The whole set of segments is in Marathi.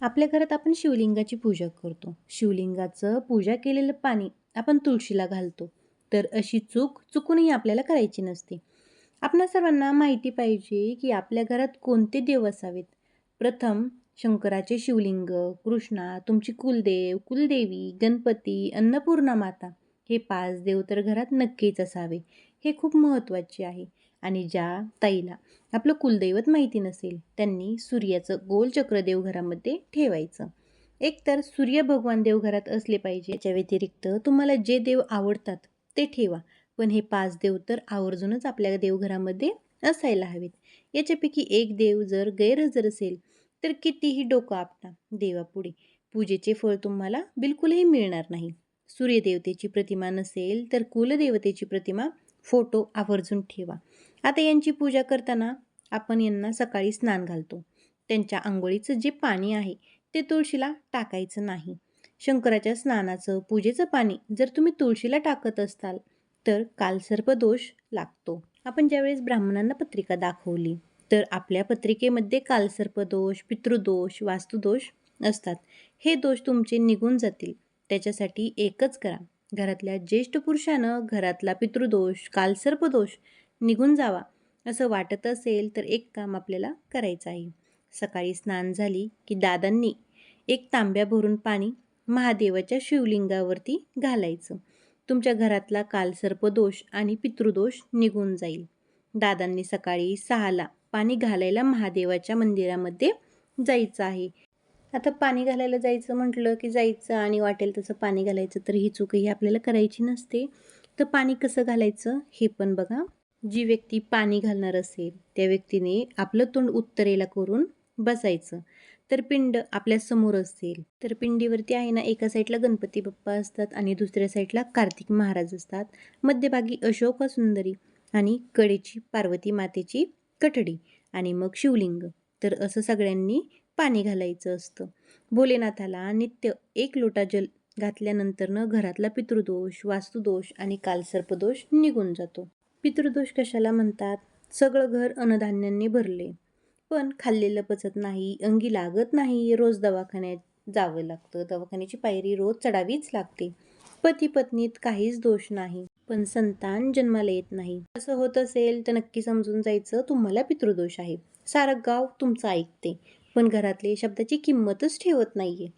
आपल्या घरात आपण शिवलिंगाची पूजा करतो. शिवलिंगाचं पूजा केलेलं पाणी आपण तुळशीला घालतो. तर अशी चूक चुकूनही आपल्याला करायची नसते. आपणा सर्वांना माहिती पाहिजे की आपल्या घरात कोणते देव असावेत? प्रथम शंकराचे शिवलिंग कृष्णा तुमची कुलदेव कुलदेवी गणपती अन्नपूर्णा माता हे पाच देव तर घरात नक्कीच असावे. हे खूप महत्त्वाचे आहे. आणि ज्या ताईला आपलं कुलदैवत माहिती नसेल त्यांनी सूर्याचं गोल चक्र देवघरामध्ये ठेवायचं. एकतर सूर्य भगवान देवघरात असले पाहिजे. याच्या व्यतिरिक्त तुम्हाला जे देव आवडतात ते ठेवा. पण हे पाच देव तर आवर्जूनच आपल्या देवघरामध्ये असायला हवेत. याच्यापैकी एक देव जर गैरहजर असेल तर कितीही डोकं आपटा देवापुढे. पूजेचे फळ तुम्हाला बिलकुलही मिळणार नाही. सूर्यदेवतेची प्रतिमा नसेल तर कुलदेवतेची प्रतिमा फोटो आवर्जून ठेवा. आता यांची पूजा करताना आपण यांना सकाळी स्नान घालतो. त्यांच्या आंघोळीचं जे पाणी आहे ते तुळशीला टाकायचं नाही. शंकराच्या स्नानाचं पूजेचं पाणी जर तुम्ही तुळशीला टाकत असताल तर कालसर्पदोष लागतो. आपण ज्यावेळेस ब्राह्मणांना पत्रिका दाखवली तर आपल्या पत्रिकेमध्ये कालसर्पदोष पितृदोष वास्तुदोष असतात. हे दोष तुमचे निघून जातील. त्याच्यासाठी एकच करा. घरातल्या ज्येष्ठ पुरुषानं घरातला पितृदोष कालसर्पदोष निघून जावा असं वाटत असेल तर एक काम आपल्याला करायचं आहे. सकाळी स्नान झाली की दादांनी एक तांब्या भरून पाणी महादेवाच्या शिवलिंगावरती घालायचं. तुमच्या घरातला कालसर्पदोष आणि पितृदोष निघून जाईल. दादांनी सकाळी सहाला पाणी घालायला महादेवाच्या मंदिरामध्ये जायचं आहे. आता पाणी घालायला जायचं म्हटलं की जायचं आणि वाटेल तसं पाणी घालायचं तर ही चूकही आपल्याला करायची नसते. तर पाणी कसं घालायचं हे पण बघा. जी व्यक्ती पाणी घालणार असेल त्या व्यक्तीने आपलं तोंड उत्तरेला करून बसायचं. तर पिंड आपल्यासमोर असेल तर पिंडीवरती आहे ना एका साईडला गणपती बाप्पा असतात आणि दुसऱ्या साईडला कार्तिक महाराज असतात. मध्यभागी अशोका सुंदरी आणि कडेची पार्वती मातेची कठडी आणि मग शिवलिंग. तर असं सगळ्यांनी पाणी घालायचं असतं. भोलेनाथाला नित्य एक लोटा जल घातल्यानंतरनं घरातला पितृदोष वास्तुदोष आणि कालसर्पदोष निघून जातो. पितृदोष कशाला म्हणतात? सगळं घर अन्नधान्यांनी भरले. पण खाल्लेलं पचत नाही अंगी लागत नाही रोज दवाखान्यात जावं लागतं. दवाखान्याची पायरी रोज चढावीच लागते. पती पत्नीत काहीच दोष नाही पण संतान जन्माला येत नाही. असं होत असेल तर नक्की समजून जायचं तुम्हाला पितृदोष आहे. सारं गाव तुमचं ऐकते. पण घरातले शब्दाची किंमतच ठेवत नाहीये.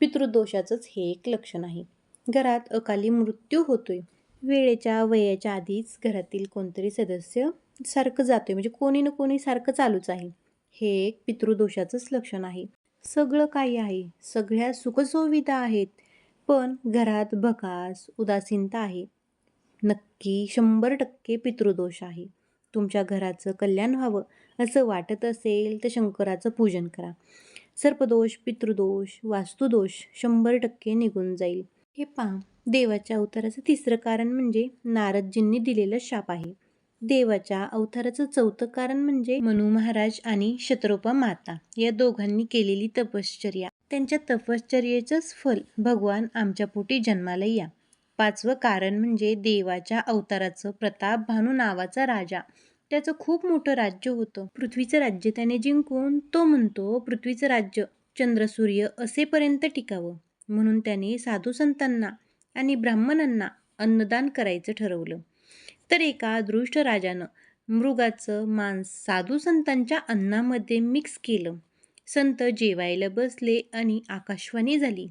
पितृदोषाचंच हे एक लक्षण आहे. घरात अकाली मृत्यू होतोय. वेळेच्या वयाच्या आधीच घरातील कोणतरी सदस्य सारखं जातोय. म्हणजे कोणी ना कोणी सारखं चालूच आहे. हे एक पितृदोषाचंच लक्षण आहे. सगळं काही आहे. सगळ्या सुखसुविधा आहेत. पण घरात भकास उदासीनता आहे. नक्की शंभर टक्के पितृदोष आहे. तुमच्या घराचं कल्याण व्हावं. असं वाटत असेल तर शंकराचं पूजन करा. सर्पदोष पितृदोष वास्तुदोष शंभर टक्के निघून जाईल. हे पहा देवाच्या अवताराचं तिसरं कारण म्हणजे नारदजींनी दिलेलं शाप आहे. देवाच्या अवताराचं चौथं कारण म्हणजे मनु महाराज आणि शत्रुपा माता या दोघांनी केलेली तपश्चर्या. त्यांच्या तपश्चर्येचंच फल भगवान आमच्या पोटी जन्माला या. पाचवं कारण म्हणजे देवाच्या अवताराचं प्रताप भानू नावाचा राजा त्याचं खूप मोठं राज्य होतं. पृथ्वीचं राज्य त्याने जिंकून तो म्हणतो पृथ्वीचं राज्य चंद्रसूर्य असेपर्यंत टिकावं. म्हणून त्याने साधू संतांना आणि ब्राह्मणांना अन्नदान करायचं ठरवलं. तर एका दृष्ट राजानं मृगाचं मांस साधू संतांच्या अन्नामध्ये मिक्स केलं. संत जेवायला बसले आणि आकाशवाणी झाली.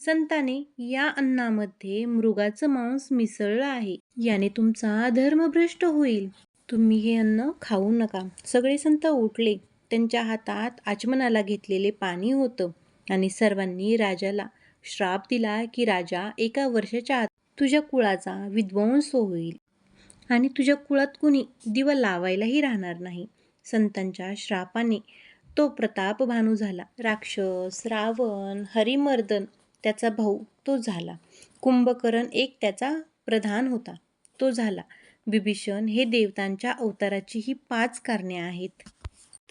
संताने या अन्नामध्ये मृगाचं मांस मिसळलं आहे. याने तुमचा धर्मभ्रष्ट होईल. तुम्ही हे अन्न खाऊ नका. सगळे संत उठले. त्यांच्या हातात आचमनाला घेतलेले पाणी होतं आणि सर्वांनी राजाला श्राप दिला की राजा एका वर्षाच्या आत तुझ्या कुळाचा विध्वंस होईल आणि तुझ्या कुळात कुणी दिवा लावायलाही राहणार नाही. संतांच्या श्रापाने तो प्रताप भानू झाला. राक्षस रावण हरिमर्दन त्याचा भाऊ तो झाला. कुंभकरण एक त्याचा प्रधान होता. तो झाला. विभीषण हे देवतांच्या अवताराची ही पाच कारणे आहेत.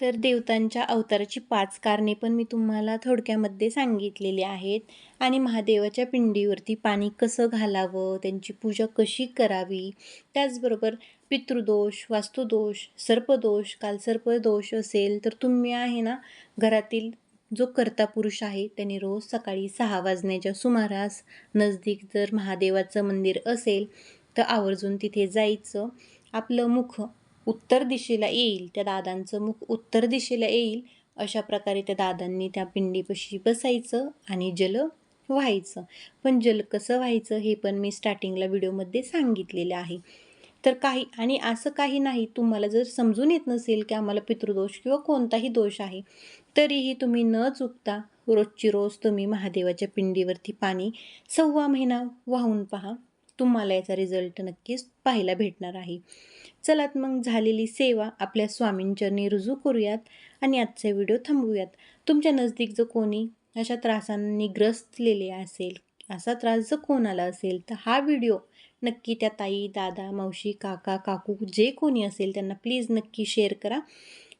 तर देवतांच्या अवताराची पाच कारणे पण मी तुम्हाला थोडक्यामध्ये सांगितलेली आहेत. आणि महादेवाच्या पिंडीवरती पाणी कसं घालावं त्यांची पूजा कशी करावी त्याचबरोबर पितृदोष वास्तुदोष सर्पदोष कालसर्पदोष असेल तर तुम्ही आहे ना घरातील जो कर्ता पुरुष आहे त्याने रोज सकाळी सहा वाजण्याच्या सुमारास नजदीक जर महादेवाचं मंदिर असेल तर आवर्जून तिथे जायचं. आपलं मुख उत्तर दिशेला येईल त्या दादांचं मुख उत्तर दिशेला येईल अशा प्रकारे त्या दादांनी त्या पिंडीपाशी बसायचं आणि जल व्हायचं. पण जल कसं व्हायचं हे पण मी स्टार्टिंगला व्हिडिओमध्ये सांगितलेलं आहे. तर काही आणि असं काही नाही तुम्हाला जर समजून येत नसेल की आम्हाला पितृदोष किंवा कोणताही दोष आहे तरीही तुम्ही न चुकता रोजची रोज तुम्ही महादेवाच्या पिंडीवरती पाणी सव्वा महिना वाहून पहा. तुम्हाला याचा रिझल्ट नक्कीच पाहायला भेटणार आहे. चलात मग झालेली सेवा आपल्या स्वामींचरणी रुजू करूयात आणि आजचा व्हिडिओ थांबवूयात. तुमच्या नजदीक जर कोणी अशा त्रासांनी ग्रस्तलेले असेल असा त्रास जर कोणाला असेल तर हा व्हिडिओ नक्की त्या ताई दादा मावशी काका काकू जे कोणी असेल त्यांना प्लीज नक्की शेअर करा.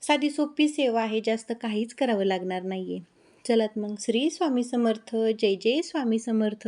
साधी सोपी सेवा आहे जास्त काहीच करावं लागणार नाही आहे चलात मग श्री स्वामी समर्थ जय जय स्वामी समर्थ.